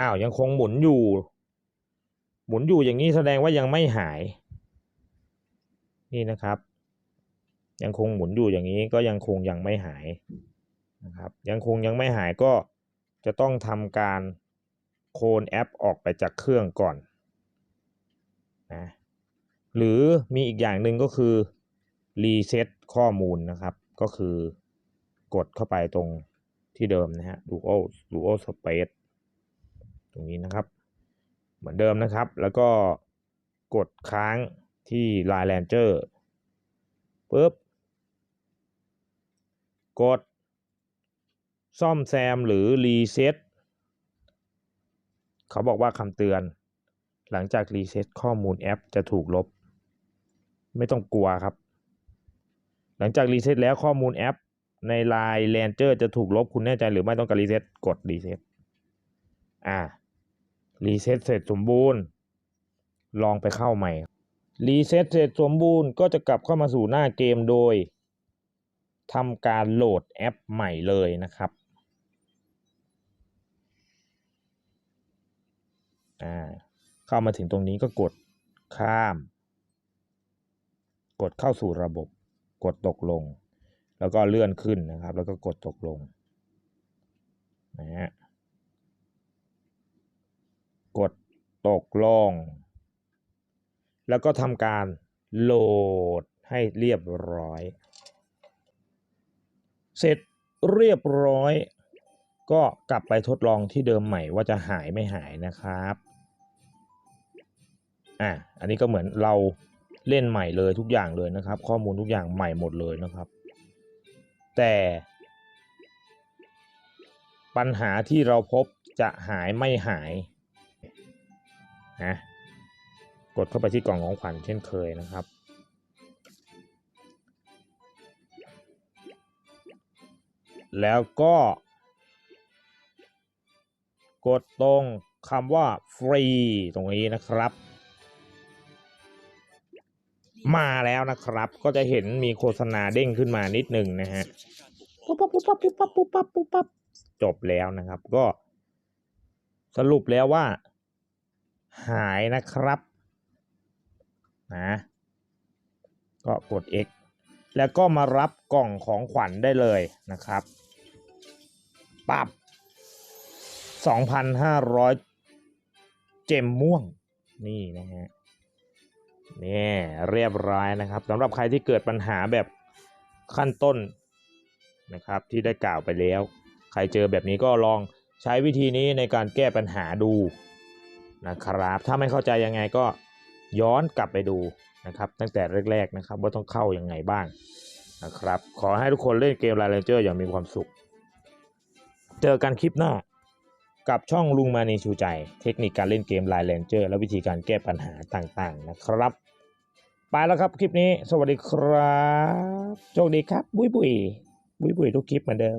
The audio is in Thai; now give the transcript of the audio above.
อ้าวยังคงหมุนอยู่ หมุนอยู่อย่างนี้แสดงว่ายังไม่หาย นี่นะครับ ยังคงหมุนอยู่อย่างนี้ก็ยังคงยังไม่หายนะครับยังคงยังไม่หายก็จะต้องทำการโคลนแอปออกไปจากเครื่องก่อนนะหรือมีอีกอย่างหนึ่งก็คือรีเซ็ตข้อมูลนะครับ ก็คือกดเข้าไปตรงที่เดิมนะฮะ Dual Dual Space รงนี้นะครับ เหมือนเดิมนะครับ แล้วก็กดค้างที่ Line Ranger ปุ๊บ กด ซ่อมแซมหรือรีเซ็ตเขาบอกว่าคำเตือน หลังจากรีเซ็ตข้อมูลแอปจะถูกลบ ไม่ต้องกลัวครับ หลังจากรีเซ็ตแล้วข้อมูลแอปใน Line Ranger จะถูกลบคุณแน่ใจหรือไม่ต้องการรีเซ็ตกดรีเซ็ตอ่า รีเซ็ตเสร็จสมบูรณ์ ลองไปเข้าใหม่รีเซ็ตเสร็จสมบูรณ์ก็จะกลับเข้ามาสู่หน้าเกมโดยทำการโหลดแอปใหม่เลยนะครับอ่าเข้ามาถึงตรงนี้ก็กดข้าม กดเข้าสู่ระบบ กดตกลง แล้วก็เลื่อนขึ้นนะครับ แล้วก็กดตกลงนะฮะ กดตกลง แล้วก็ทำการโหลดให้เรียบร้อย เสร็จเรียบร้อย ก็กลับไปทดลองที่เดิมใหม่ว่าจะหายไม่หายนะครับอะอันนี้ก็เหมือนเราเล่นใหม่เลยทุกอย่างเลยนะครับ ข้อมูลทุกอย่างใหม่หมดเลยนะครับ แต่ปัญหาที่เราพบจะหายไม่หาย นะกดเข้าไปที่กล่องของขวัญเช่นเคยนะครับ แล้วก็กดตรงคำว่าฟรีตรงนี้นะครับ มาแล้วนะครับ ก็จะเห็นมีโฆษณาเด้งขึ้นมานิดหนึ่งนะฮะปุ๊บปั๊บปุ๊บปั๊บปุ๊บปั๊บปุ๊บปั๊บปุ๊บปั๊บจบแล้วนะครับ ก็สรุปแล้วว่า หายนะครับนะก็กด X แล้วก็มารับกล่องของขวัญได้เลยนะครับปับ2,500 เจมม่วงนี่นะฮะนี่เรียบร้อยนะครับสำหรับใครที่เกิดปัญหาแบบขั้นต้นนะครับที่ได้กล่าวไปแล้ว ใครเจอแบบนี้ก็ลองใช้วิธีนี้ในการแก้ปัญหาดู นะครับ ถ้าไม่เข้าใจยังไงก็ย้อนกลับไปดูนะครับตั้งแต่แรก ๆนะครับ ว่าต้องเข้ายังไงบ้างนะครับ ขอให้ทุกคนเล่นเกม Line Ranger อย่างมีความสุข เจอกันคลิปหน้ากับช่องลุงมานีชูใจ เทคนิคการเล่นเกม Line Ranger และวิธีการแก้ปัญหาต่างๆนะครับ ไปแล้วครับคลิปนี้ สวัสดีครับ โชคดีครับ บุยบุยบุยบุยทุกคลิปเหมือนเดิม